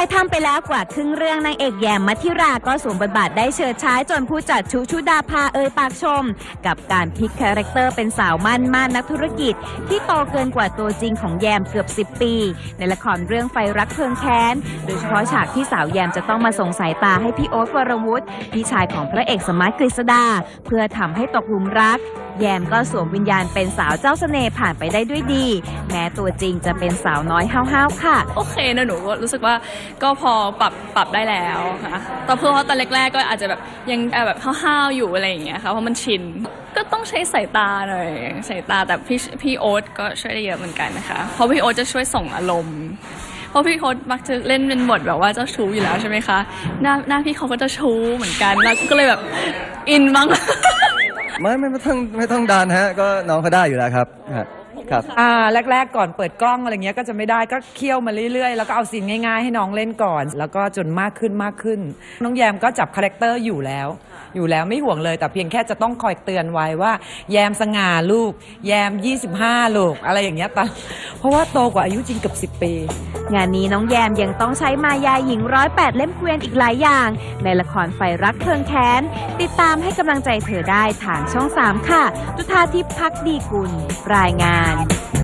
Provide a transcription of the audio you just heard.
ถ่ายทำไปแล้วกว่าครึ่งเรื่องนางเอกแยมมัธิราก็สวมบทบาทได้เฉิดฉายจนผู้จัดชุชุดาพาเอ่ยปากชม กับการพลิกคาแรคเตอร์เป็นสาวมั่นม่านนักธุรกิจ ที่โตเกินกว่าตัวจริงของแยมเกือบ 10 ปี ในละครเรื่องไฟรักเพลิงแค้น โดยเฉพาะฉากที่สาวแยมจะต้องมาส่งสายตาให้พี่โอ๊ตวรวุฒิพี่ชายของพระเอกสมาร์ทกฤษดา เพื่อทำให้ตกหลุมรัก แยมก็สวมวิญญาณเป็นสาวเจ้าเสน่ห์ผ่านไปได้ด้วยดี แม้ตัวจริงจะเป็นสาวน้อยห้าวๆค่ะ โอเคนะหนูรู้สึกว่าก็พอปรับปรับได้แล้วค่ะแต่เพื่อว่าตอนแรกๆก็อาจจะแบบยังแบบห้าวๆอยู่อะไรอย่างเงี้ยค่ะเพราะมันชินก็ต้องใช้สายตาหน่อยสายตาแต่พี่พี่โอ๊ตก็ช่วยได้เยอะเหมือนกันนะคะเพราะพี่โอ๊ตจะช่วยส่งอารมณ์เพราะพี่โอ๊ตมักจะเล่นเป็นบทแบบว่าเจ้าชู้อยู่แล้วใช่ไหมคะ หน้าหน้าพี่เขาก็จะชู้เหมือนกัน แล้วก็เลยแบบอินบ้าง ไม่ไม่ไม่ต้องไม่ต้องดันฮะ ก็น้องเขาได้อยู่แล้วครับ ครับ อ่าแรก ๆ ก่อนเปิดกล้องอะไรเงี้ยก็จะไม่ได้ก็เคี่ยวมาเรื่อยๆ แล้วก็เอาซีนง่ายๆ ให้น้องเล่นก่อน แล้วก็จนมากขึ้นมากขึ้น น้องแยมก็จับคาแรคเตอร์อยู่แล้ว อยู่แล้วไม่ห่วงเลย แต่เพียงแค่จะต้องคอยเตือนไว้ว่า แยมสง่าลูก แยม 25 ลูก อะไรอย่างเงี้ยตอน เพราะว่าโตกว่าอายุจริงเกับ10 ปี งานนี้น้องแยมยังต้องใช้มายาหญิงร้อยแปดเล่มเกวียนอีกหลายอย่าง ในละครไฟรักเพลิงแค้น ติดตามให้กำลังใจเธอได้ทางช่อง 3 ค่ะ จุธาทิพย์พักดีกุล รายงาน